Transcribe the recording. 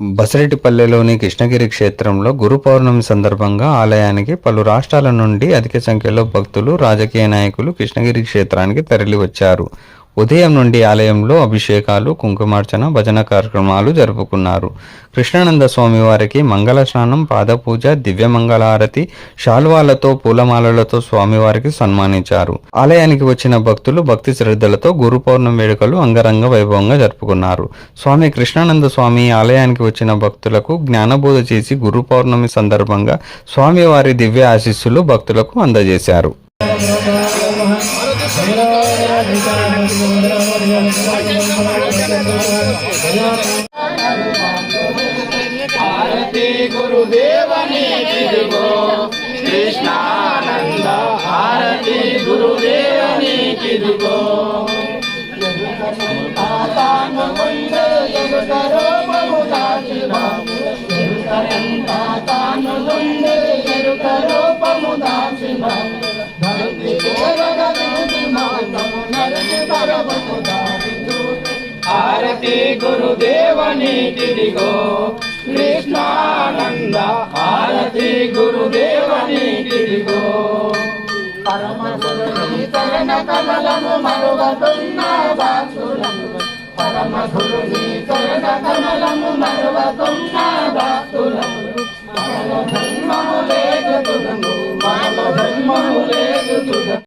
బసరెడ్డిపల్లెలోని కృష్ణగిరి క్షేత్రంలో గురు పౌర్ణమి సందర్భంగా ఆలయానికి పలు రాష్ట్రాల నుండి అధిక సంఖ్యలో భక్తులు రాజకీయ నాయకులు కృష్ణగిరి క్షేత్రానికి తరలివచ్చారు. ఉదయం నుండి ఆలయంలో అభిషేకాలు కుంకుమార్చన భజన కార్యక్రమాలు జరుపుకున్నారు. కృష్ణానంద స్వామి వారికి మంగళ స్నానం పాదపూజ దివ్య మంగళారతి శాల్వాలతో పూలమాలలతో స్వామివారికి సన్మానించారు. ఆలయానికి వచ్చిన భక్తులు భక్తి శ్రద్ధలతో గురు పౌర్ణమి వేడుకలు అంగరంగ వైభవంగా జరుపుకున్నారు. స్వామి కృష్ణానంద స్వామి ఆలయానికి వచ్చిన భక్తులకు జ్ఞానబోధ చేసి గురు పౌర్ణమి సందర్భంగా స్వామివారి దివ్య ఆశీస్సులు భక్తులకు అందజేశారు. హారతి గురుదేవని కిదిగో కృష్ణానంద హారతి గురుదేవని కిదిగో పరమము దారిదు ఆరతి గురుదేవనీకిదిగో కృష్ణానంద ఆరతి గురుదేవని పరమ పరమగురుని కమలము మరువతున్న భక్తులను పరమగురుని చరణ కమలము మరువతున్న